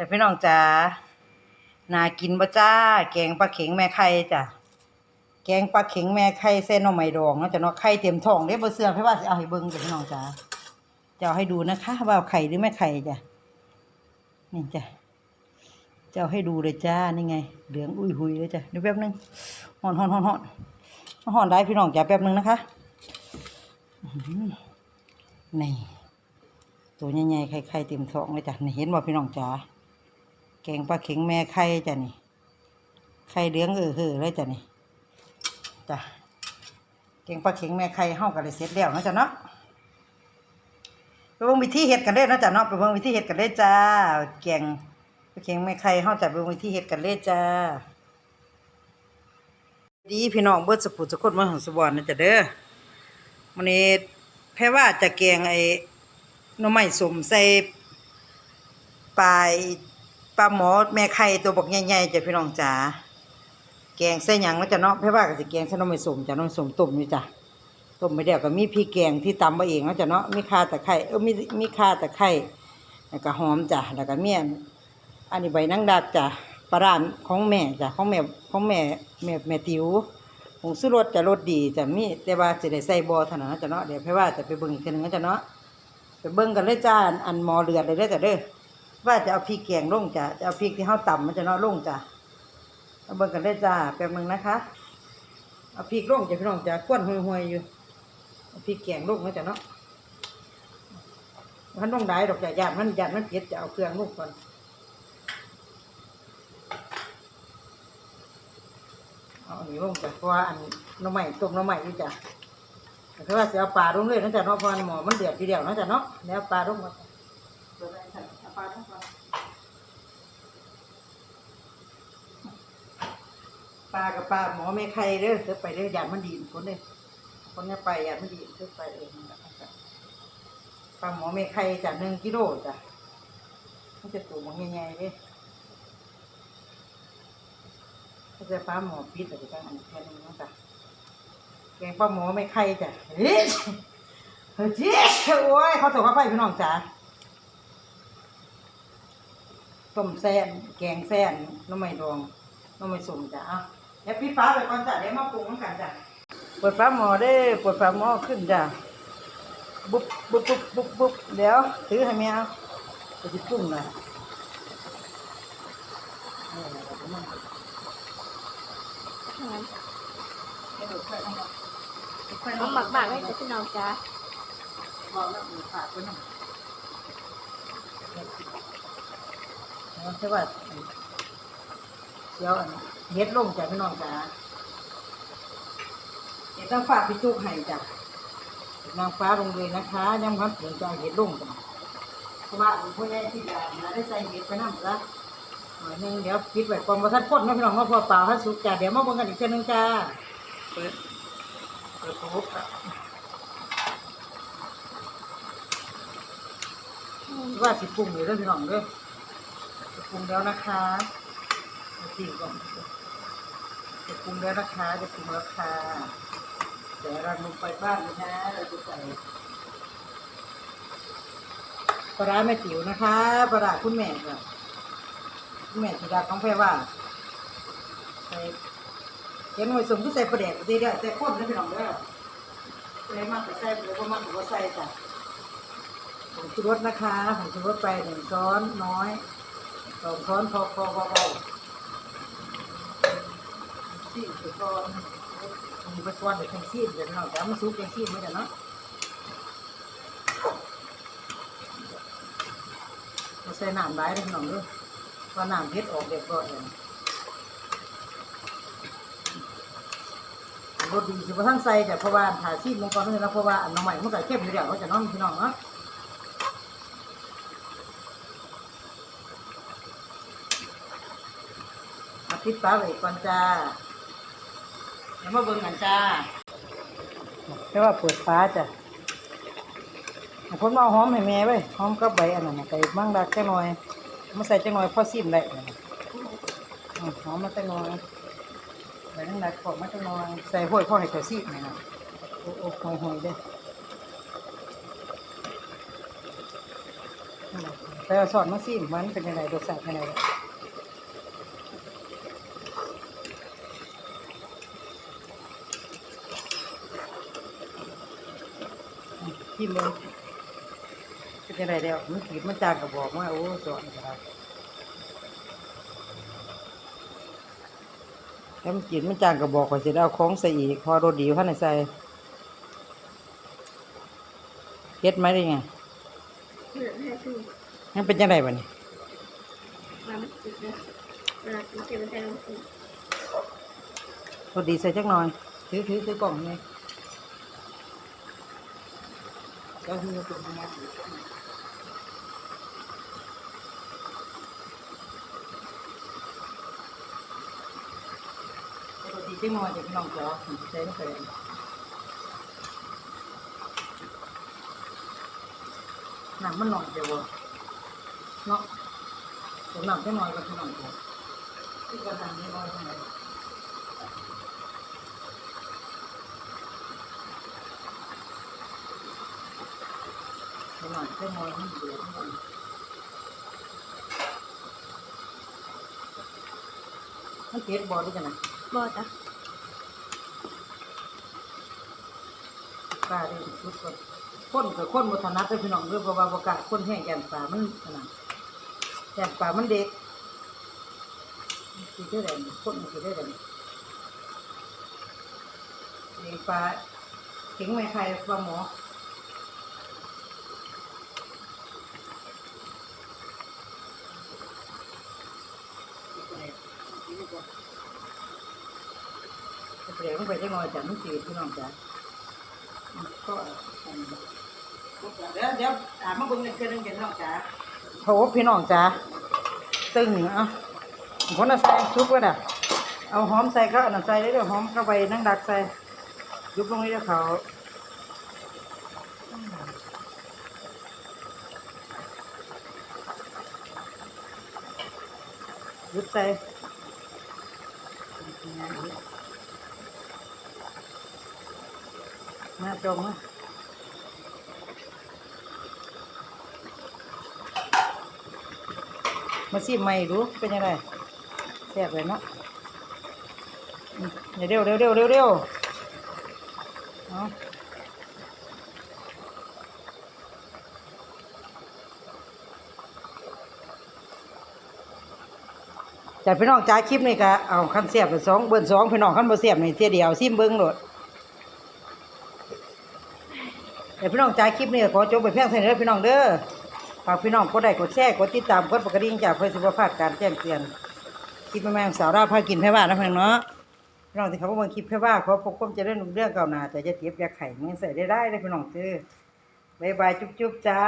จ้ะพี่น้องจ๋าน่ากินบ่จ้า แกงปลาเข็งแม่ไข่จ้ะ แกงปลาเข็งแม่ไข่เส้นหน่อไม้ดองเนาะจ้ะเนาะไข่เต็มท้องเด้บ่เสื่อมให้ว่าสิเอาให้เบิ่งจ้ะพี่น้องจ๋าจะเอาให้ดูนะคะ ว่าไข่หรือไม่ไข่จ้ะ นี่จ้ะจะเอาให้ดูเลยจ้า นี่ไง เหลืองอุ้ยหุยเลยจ้ะเดี๋ยวแป๊บนึงฮ้อนฮ้อนฮ้อนฮ้อนฮ้อนได้พี่น้องจ๋าแป๊บนึงนะคะนี่ตัวใหญ่ๆไข่ๆเต็มท้องเลยจ้ะนี่เห็นบ่พี่น้องจ๋า กงปลาเข็งแม่ไข่จ้ะนี่ไข่เหลืองเออเออเลยจ้ะนี่จ้ะแกงปลาเข็งแม่ไข่เฮาก็เลยเสร็จแล้วนะจ้ะเนาะไปเบิ่งวิธีเฮ็ดกันเด้อเนะจ้ะเนาะไปเบิ่งวิธีเฮ็ดกันเด้อจ้าแกงปลาเข็งแม่ไข่เฮาจะไปเบิ่งวิธีเฮ็ดกันเด้อจ้าดีพี่น้องเบิดสุขุสุขคนมาหังสวรรค์นะจ้ะเด้อมื้อนี้แพ่ว่าจะแกงไอ้น่อไม้สมใส่ปลาย ปลาหมอแม่ไข่ตัวบักใหญ่ๆจ้ะพี่น้องจ๋าแกงใส่หยังแล้วจ้ะเนาะเพ่ว่าก็สิแกงใส่หน่อไม้สมจ้ะน่อไม้สมต้มอยู่จ้ะต้มไปเดียวก็มีพริกแกงที่ตำมาเองแล้วจ้ะเนาะมีข่าตะไคร้เออมีมีข่าตะไคร้แล้วก็หอมจ้ะแล้วก็เมี่ยนอันนี้ใบนางดักจ้ะปลาร้าของแม่จ้ะของแม่ของแม่แม่แม่ติ๋วผงซื้อรสจะรสดีจะมีแต่ว่าจะได้ใส่บ่เท่านั้นจะเนาะเดี๋ยวเพ่ว่าจะไปเบิ่งอีกทีนึงนะจ้ะเนาะไปเบิ่งกันเลยจ้าอันหมอเลือดเลยเด้อจ้ะเด้อ ว่าจะเอาพริกแกงลงจ้ะจะเอาพริกที่เฮาตำมันจะเนาะลงจ้ะเอาเบิ่งกันเลยจ้าแป๊บนึงนะคะ เอาพริกลงจ้ะพี่น้องจ้ะก้วนห่วยๆอยู่เอาพริกแกงลงนะจ้ะเนาะมันต้องได้ดอกจ้ะยานมันยานมันเผ็ดจะเอาเครื่องลงก่อนเอาอันนี้ลงจ้ะเพราะว่าอันน้ำใหม่ต้มน้ำใหม่อยู่จ้ะคือว่าเสียปลาลงเลยนะจ๊ะเนาะเพราะว่าหมอมันเดือดทีเดียวนะจ๊ะเนาะแล้วปลาลงมาเดี๋ยวไปใส่เอาปลาลงก่อนป ลากับปลาหมอไม่ใครเด้อเธอไปเด้ออยานมันดีคนเด้อคนนี้ไปอยานมันดีเธอไปเองปลาหมอไม่ใครจ้ะหนึ่งกิโลจ้ะมันจะตัวมันใหญ่ๆเด้ถ้าจะปลาหมอปิดแต่จะตั้งอันแค่นี้นะจ๊ะแกงปลาหมอไม่ไข่จ้ะเฮ้ยเฮ้ยโอ้ยเขาถูกเขาไปพี่น้องจ๋าต้มแซ่นแกงแซ่นน้ำไม่ดองน้ำไม่สุ่มจ้ะอะ ดี๋ยวพี่ฟ้าไปก่อนจ้ะเดี๋ยวมาปรุงน้ำกันจ้ะเปิดฟ้าหมอได้เปิดฟ้าหมอขึ้นจ้ะบุ๊บบุ๊บบุ๊บบุ๊บบุ๊บเดี๋ยวถือให้แม่เอาไปจิปรุงนะนี่แหละครับพี่น้องให้ดูไข่เอามาไข่เอเอาหมักบากให้กับพี่น้องจ้าบอกแล้วมีขาดไปหน่อยแล้วใช่ว่า เดี๋ยวอันเฮ็ดลงจ้ะพี่น้องจ้ะเฮ็ดต้องฝากพี่จุกให้จ้ะนางฟ้าลงเลยนะคะยังพัดถึงจะเฮ็ดลงจ้ะเพราะว่าผู้ใหญ่ที่ยามาได้ใส่เฮ็ดไปน้ำจ้ะหน่อยหนึงเดี๋ยวปิดไว้ก่อนว่าท่านพ่นนะพี่น้องเพราะพอเปล่าถ้าสุกจ้ะเดี๋ยวมาเบิ่งกันอีกเช่นนึงจ้าเปิดเปิดปุ๊บอะว่าสิปรุงอยู่เรื่องพี่น้องเด้อจะปรุงแล้วนะคะ จะตีก่อนจะปรุงแล้วนะคะจะปรุงแล้วค่ะเดี๋ยวเราลงไปบ้านนะเราจะใส่ปลาแม่ติ๋วนะคะปลาคุณแม่ค่ะคุณแม่ธิดาของแพรว่าใส่เห็นหน่วยสมที่ใส่ประเด็กดีเด้อแต่ข้นนะพี่น้องเด้อเลยมากแต่ใส่หรือว่ามากแต่ว่าใส่จ้ะผงชูรสนะคะผงชูรสไปหนึ่งช้อนน้อยสองช้อนพอพอพอพอ ซีดไปก่อนมีไปก่อนเดี๋ยวแทงซีดเดี๋ยวเราจะมาซุปแทงซีดไม่ได้เนาะเราใส่น้ำได้เลยน่อยด้วยพอน้ำเผ็ดออกเด็กก็เองรสดีสิเพราะท่านใส่แต่เพราะว่าถ่ายซีดลงก่อนนี่นะเพราะว่าอันน้องใหม่มันก็เข้มอยู่เดียวเขาจะน้องพี่น้องเนาะอาทิตย์ฟ้าไว้ก่อนจ้า เดี๋ยวมาเบิ่งกันจ้าแค่ว่าเปิดฟ้าจ้ะคนมาหอมให้แม่ไว้หอมกับใบอันนั้นน่ะไก่มั่งดักจังหน่อยมาใส่จังหน่อยพอซิมได้หอมมาจังหน่อยใบนั่งดักขอบมาจังหน่อยใส่ห้วยพ่อให้เขาซิมนี่นะโอ้โอ้หอยหอยๆเด้และแต่ว่าสอนมาซิมมันเป็นยังไงรสชาติเป็นยังไง ชิมเลยเป็นยังไงแล้วมันขีดมันจางก็บอกว่าโอ้สอนก็ได้แล้วมันขีดมันจางก็บอกว่าสิได้เอาของใส่อีกพอรสดีข้างในใส่เฮ็ดไหมได้ไงเหลือแค่ชื่อมันเป็นยังไงบ้านี่มาไม่ติดเลยเวลากินเก็บไว้ใส่ลงถุงพอดีใส่จักหน่อย ถือถือถือกล่องไง ก็คือตัวนี้พอดีจักหน่อยจะพี่น้องจ๋าใส่ลงไปหนังมันหน่อยเดียวเนาะผมหนังจักหน่อยกับพี่น้องจ๋าที่กระทำนี่น้อยเท่าไหร่ ไปหน่อยเพื่อมอยให้เดือดหน่อยมันเก็บบอลด้วยกันนะบอจ้ะปลาได้ชุดก่อนข้นกับข้นบถนัดเลยพี่น้องเรื่องเพราะว่าบกล้าข้นแห้งแกนปลามันขนาดแกนปลามันเด็กคือได้แรงข้นมันคือได้แรงเลี้ยงปลาเข็งไม่ใครปลาหมอ เปลี่ยนไปจังหน่อยจ้ะมันจืดพี่น้องจ้ะก็เดี๋ยวเดี๋ยวถามมาบิ่งเงินเกินเงินพี่น้องจ้ะโหพี่น้องจ้ะตึงเอะคนน่ะใส่ซุปก็ได้เอาหอมใส่ก็อันนั้นใส่ได้เดี๋ยวหอมเข้าไปนั่งดักใส่ยุบลงนี้เดี๋ยวเขายุบใส่ มาจมมามาซีใหม่ดูเป็นยังไงแซ่บเลยเนาะเดี๋ยวเร็วเร็วเร็วเร็วเร็วเอา จากพี่น้องจ่ายคลิปนี่ก็เอาคันเสียบไปสองเบิ้นสองพี่น้องคันบ่เสียบนี่เทียเดียวซิมเบิ้งโลดเดี๋ยวพี่น้องจ่ายคลิปนี้ขอจบไปเพียงเท่านี้พี่น้องเด้อฝากพี่น้องกดไลค์กดแชร์กดติดตามกดปกระดิ่งจากเพื่อสุขภาพการแจ้งเตือนคลิปแม่งสาวราพากินแพ่บ้านนะเพียงเนาะพี่น้องที่เขาบอกว่าคลิปแพ่บ้านขอพบความจริญรุ่งเรื่องเก่าหนาแต่จะเจ็บยาไข่เมื่อใส่ได้ได้เลยพี่น้องเด้อบายบายจุ๊บๆจ้า